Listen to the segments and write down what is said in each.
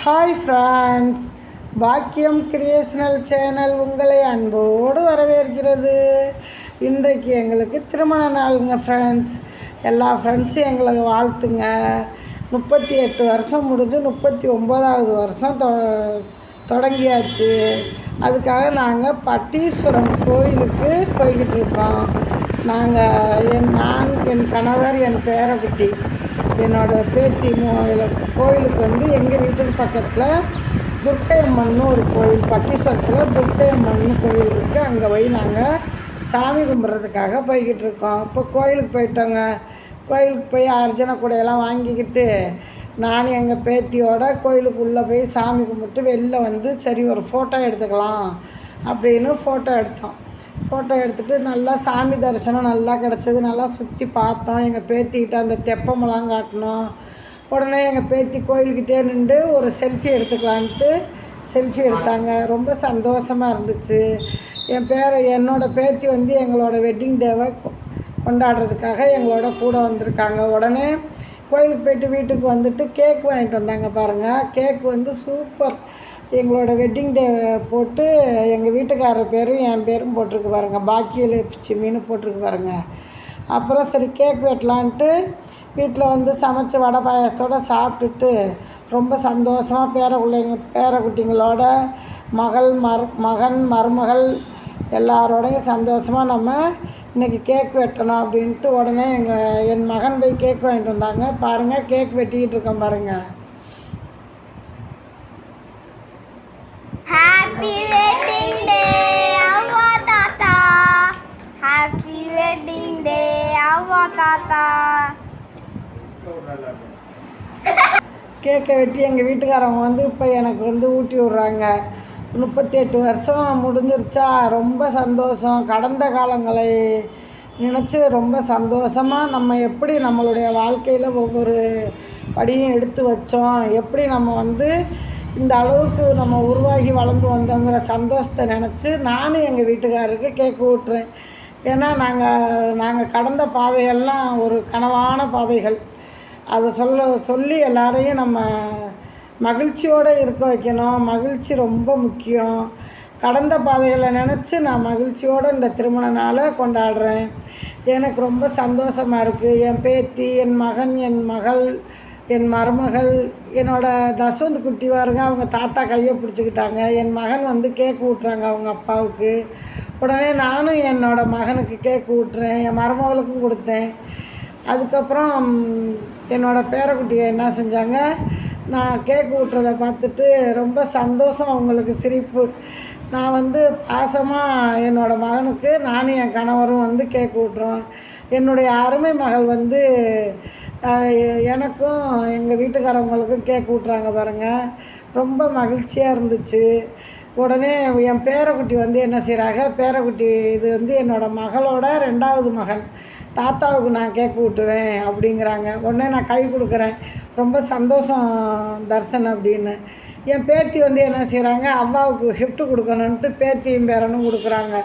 Hi friends Bakkiyam creational channel உங்களை அன்போடு வரவேற்கிறது. இன்றைக்கு எங்களுக்கு திருமண நாளுங்க ஃப்ரெண்ட்ஸ் எல்லா ஃப்ரெண்ட்ஸும் எங்களை வாழ்த்துங்க. முப்பத்தி எட்டு வருஷம் முடிஞ்சு முப்பத்தி ஒம்போதாவது வருஷம் தொ தொடங்கியாச்சு. அதுக்காக நாங்கள் பட்டீஸ்வரம் கோயிலுக்கு போய்கிட்டு இருக்கோம். நாங்கள் என் நான் என் கணவர் என் பேரக்குட்டி. என்னோடய பேத்தி கோயிலுக்கு வந்து எங்கள் வீட்டுக்கு பக்கத்தில் துர்க்கையம்மன்னு ஒரு கோயில் பட்டீஸ்வரத்தில் துர்க்கையம்மன் கோயில் இருக்குது அங்கே போய் நாங்கள் சாமி கும்பிட்றதுக்காக போய்கிட்டு இருக்கோம். இப்போ கோயிலுக்கு போயிட்டோங்க. கோயிலுக்கு போய் அர்ச்சனை கூடையெல்லாம் வாங்கிக்கிட்டு நான் எங்கள் பேத்தியோட கோயிலுக்குள்ளே போய் சாமி கும்பிட்டு வெளில வந்து சரி ஒரு ஃபோட்டோ எடுத்துக்கலாம் அப்படின்னு ஃபோட்டோ எடுத்தோம். ஃபோட்டோ எடுத்துகிட்டு நல்லா சாமி தரிசனம் நல்லா கிடச்சிது. நல்லா சுற்றி பார்த்தோம். எங்கள் பேத்திக்கிட்ட அந்த தெப்பமெல்லாம் காட்டினோம் உடனே எங்கள் பேத்தி கோயில்கிட்டே நின்று ஒரு செல்ஃபி எடுத்துக்கலான்ட்டு செல்ஃபி எடுத்தாங்க. ரொம்ப சந்தோஷமாக இருந்துச்சு. என் பேர என்னோட பேத்தி வந்து எங்களோட வெட்டிங் டேவை கொண்டாடுறதுக்காக எங்களோட கூட வந்திருக்காங்க. உடனே கோயிலுக்கு போயிட்டு வீட்டுக்கு வந்துட்டு கேக் வாங்கிட்டு வந்தாங்க பாருங்கள் கேக் வந்து சூப்பர். எங்களோட வெட்டிங் டே போட்டு எங்கள் வீட்டுக்காரர் பேரும் என் பேரும் போட்டிருக்கு பாருங்க. சிம்மின்னு போட்டிருக்கு பாருங்க. அப்புறம் சரி கேக் வெட்டலான்ட்டு வீட்டில் வந்து சமைச்ச வடை பாயாசத்தோடு சாப்பிட்டுட்டு ரொம்ப சந்தோஷமாக பேர பிள்ளைங்க பேர குட்டிங்களோட மகள் மரு மகன் மருமகள் எல்லாரோடையும் சந்தோஷமாக நம்ம இன்றைக்கி கேக் வெட்டணும் அப்படின்ட்டு உடனே எங்கள் என் மகன் போய் கேக் வாங்கிட்டு வந்தாங்க. பாருங்கள் கேக் வெட்டிக்கிட்டு இருக்கோம் பாருங்கள் ஹாப்பி வெட்டிங் டே அவ்வா தாத்தா. ஹாப்பி வெட்டிங் டே அவ்வா தாத்தா. கேக்கை வெட்டி எங்கள் வீட்டுக்காரவங்க வந்து இப்போ எனக்கு வந்து ஊட்டி விட்றாங்க. முப்பத்தி எட்டு வருஷம் முடிஞ்சிருச்சா? ரொம்ப சந்தோஷம். கடந்த காலங்களை நினச்சி ரொம்ப சந்தோஷமாக நம்ம எப்படி நம்மளுடைய வாழ்க்கையில் ஒவ்வொரு படியும் எடுத்து வச்சோம்? எப்படி நம்ம வந்து இந்த அளவுக்கு நம்ம உருவாகி வளர்ந்து வந்தோங்கிற சந்தோஷத்தை நினச்சி நானும் எங்கள் வீட்டுக்காரருக்கு கேக் ஊட்டுறேன் ஏன்னா நாங்கள் நாங்கள் கடந்த பாதையெல்லாம் ஒரு கனவான பாதைகள். அதை சொல்ல சொல்லி எல்லாரையும் நம்ம மகிழ்ச்சியோடு இருக்க வைக்கணும். மகிழ்ச்சி ரொம்ப முக்கியம். கடந்த பாதைகளை நினச்சி நான் மகிழ்ச்சியோடு இந்த திருமண நாளை கொண்டாடுறேன். எனக்கு ரொம்ப சந்தோஷமாக இருக்குது என் பேத்தி என் மகன் என் மகள் என் மருமகள் என்னோடய தசவந்த் குட்டி வாருங்க அவங்க தாத்தா கையை பிடிச்சிக்கிட்டாங்க. என் மகன் வந்து கேக் ஊட்டுறாங்க அவங்க அப்பாவுக்கு. உடனே நானும் என்னோட மகனுக்கு கேக் ஊட்டுறேன். என் மருமகளுக்கும் கொடுத்தேன். அதுக்கப்புறம் என்னோடய என்னோட பேரக்குட்டியை என்ன செஞ்சாங்க? நான் கேக் ஊட்டுறதை பார்த்துட்டு ரொம்ப சந்தோஷம் அவங்களுக்கு சிரிப்பு. நான் வந்து பாசமாக என்னோடய மகனுக்கு நானும் என் கணவரும் வந்து கேக் ஊட்டுறோம். என்னுடைய அருமை மகள் வந்து எனக்கும் எங்கள் வீட்டுக்காரவங்களுக்கும் கேக் ஊட்டுறாங்க பாருங்கள் ரொம்ப மகிழ்ச்சியாக இருந்துச்சு. உடனே என் பேரக்குட்டி வந்து என்ன செய்கிறாங்க பேரக்குட்டி இது வந்து என்னோடய மகளோட ரெண்டாவது மகன் தாத்தாவுக்கு நான் கேக் ஊட்டுவேன் அப்படிங்கிறாங்க. உடனே நான் கை கொடுக்குறேன். ரொம்ப சந்தோஷம் தர்சன் அப்படின்னு. என் பேத்தி வந்து என்ன செய்கிறாங்க அவ்வாவுக்கு கிஃப்ட்டு கொடுக்கணுன்ட்டு பேத்தியும் பேரனும் கொடுக்குறாங்க.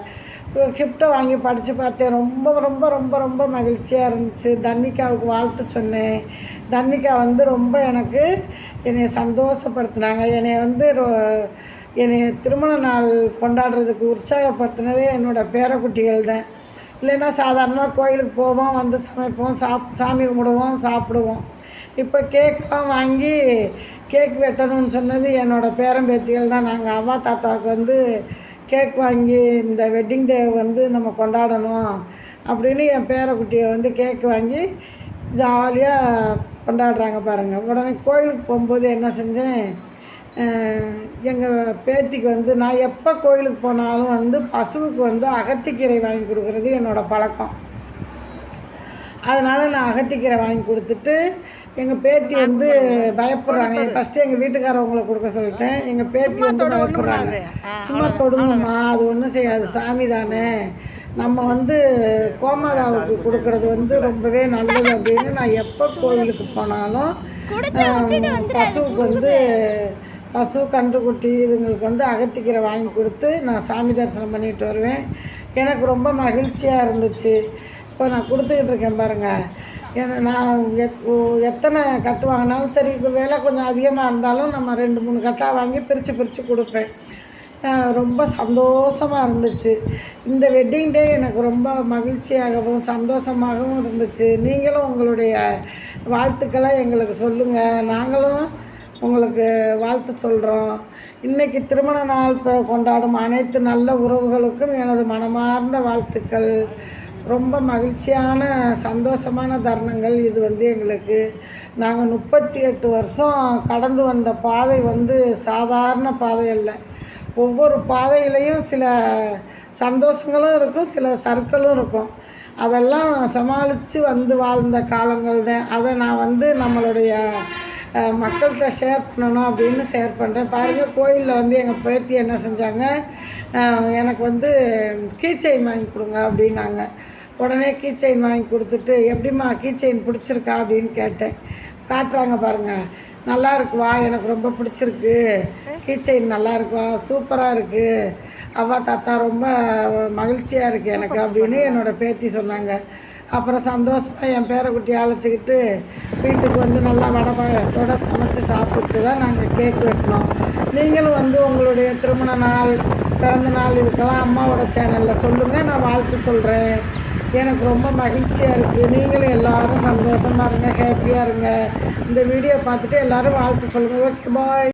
கிஃப்ட்டை வாங்கி படித்து பார்த்தேன். ரொம்ப ரொம்ப ரொம்ப ரொம்ப மகிழ்ச்சியாக இருந்துச்சு. தன்விகாவுக்கு வாழ்த்து சொன்னேன். தன்விகா வந்து ரொம்ப எனக்கு என்னை சந்தோஷப்படுத்தினாங்க. என்னை வந்து ரொ- என்னை திருமண நாள் கொண்டாடுறதுக்கு உற்சாகப்படுத்தினதே என்னோடய பேரக்குட்டிகள் தான் இல்லைன்னா சாதாரணமாக கோயிலுக்கு போவோம் வந்து சமைப்போம் சாப் சாமி கும்பிடுவோம் சாப்பிடுவோம். இப்போ கேக்கெலாம் வாங்கி கேக் வெட்டணும்னு சொன்னது என்னோடய பேரம்பேத்திகள் தான். நாங்கள் அம்மா தாத்தாவுக்கு வந்து கேக் வாங்கி இந்த வெட்டிங் டே வந்து நம்ம கொண்டாடணும் அப்படின்னு என் பேரக்குட்டியை வந்து கேக் வாங்கி ஜாலியாக கொண்டாடுறாங்க பாருங்கள் உடனே கோயிலுக்கு போகும்போது என்ன செஞ்சேன்? எங்கள் பேத்திக்கு வந்து நான் எப்போ கோயிலுக்கு போனாலும் வந்து பசுவுக்கு வந்து அகத்திக்கீரை வாங்கி கொடுக்குறது என்னோடய பழக்கம். அதனால் நான் அகத்திக்கீரை வாங்கி கொடுத்துட்டு எங்கள் பேத்தி வந்து பயப்படுறாங்க. ஃபஸ்ட்டு எங்கள் வீட்டுக்காரவங்களை கொடுக்க சொல்லிட்டேன். எங்கள் பேத்தி வந்து பயப்படுறாங்க. சும்மா தொடுங்கம்மா அது ஒன்றும் செய்யாது. சாமி தானே. நம்ம வந்து கோமாதாவுக்கு கொடுக்கறது வந்து ரொம்பவே நல்லது அப்படின்னு நான் எப்போ கோவிலுக்கு போனாலும் பசுவுக்கு வந்து பசு கன்றுக்குட்டி இதுங்களுக்கு வந்து அகத்திக்கீரை வாங்கி கொடுத்து நான் சாமி தரிசனம் பண்ணிட்டு வருவேன். எனக்கு ரொம்ப மகிழ்ச்சியாக இருந்துச்சு. இப்போ நான் கொடுத்துக்கிட்டு இருக்கேன் பாருங்கள் ஏன்னா நான் எத் எத்தனை கட்டு வாங்கினாலும் சரி வேலை கொஞ்சம் அதிகமாக இருந்தாலும் நம்ம ரெண்டு மூணு கட்டாக வாங்கி பிரித்து பிரித்து கொடுப்பேன். நான் ரொம்ப சந்தோஷமாக இருந்துச்சு. இந்த வெட்டிங் டே எனக்கு ரொம்ப மகிழ்ச்சியாகவும் சந்தோஷமாகவும் இருந்துச்சு. நீங்களும் உங்களுடைய வாழ்த்துக்களை எங்களுக்கு சொல்லுங்கள் நாங்களும் உங்களுக்கு வாழ்த்து சொல்கிறோம் இன்றைக்கி திருமண நாள் இப்போ கொண்டாடும் அனைத்து நல்ல உறவுகளுக்கும் எனது மனமார்ந்த வாழ்த்துக்கள். ரொம்ப மகிழ்ச்சியான சந்தோஷமான தருணங்கள் இது வந்து எங்களுக்கு. நாங்கள் முப்பத்தி எட்டு வருஷம் கடந்து வந்த பாதை வந்து சாதாரண பாதை இல்லை ஒவ்வொரு பாதையிலையும் சில சந்தோஷங்களும் இருக்கும் சில சர்க்களும் இருக்கும். அதெல்லாம் சமாளித்து வந்து வாழ்ந்த காலங்கள் தான் அதை நான் வந்து நம்மளுடைய மக்கள்கிட்ட ஷேர் பண்ணணும் அப்படின்னு ஷேர் பண்ணுறேன் பாருங்கள் கோயிலில் வந்து எங்கள் பேத்தி என்ன செஞ்சாங்க? எனக்கு வந்து கீச்செயின் வாங்கி கொடுங்க அப்படின்னாங்க. உடனே கீச்செயின் வாங்கி கொடுத்துட்டு எப்படிம்மா கீச்செயின் பிடிச்சிருக்கா அப்படின்னு கேட்டேன். காட்டுறாங்க பாருங்கள் நல்லா இருக்குவா? எனக்கு ரொம்ப பிடிச்சிருக்கு. கீச்செயின் நல்லா இருக்குவா சூப்பராக இருக்குது அவ்வா தாத்தா ரொம்ப மகிழ்ச்சியாக இருக்குது எனக்கு அப்படின்னு என்னோட பேத்தி சொன்னாங்க. அப்புறம் சந்தோஷமாக என் பேரக்குட்டியை அழைச்சிக்கிட்டு வீட்டுக்கு வந்து நல்லா வடை பாயசத்தோட சமைச்சு சாப்பிட்டு தான் நாங்கள் கேக் வெட்டினோம். நீங்களும் வந்து உங்களுடைய திருமண நாள் பிறந்த நாள் இதுக்கெல்லாம் அம்மாவோட சேனலில் சொல்லுங்கள் நான் வாழ்த்து சொல்கிறேன் எனக்கு ரொம்ப மகிழ்ச்சியாக இருக்குது நீங்களும் எல்லோரும் சந்தோஷமாக இருங்க ஹாப்பியாக இருங்க. இந்த வீடியோ பார்த்துட்டு எல்லாரும் வாழ்த்து சொல்லுங்கள் ஓகே பாய்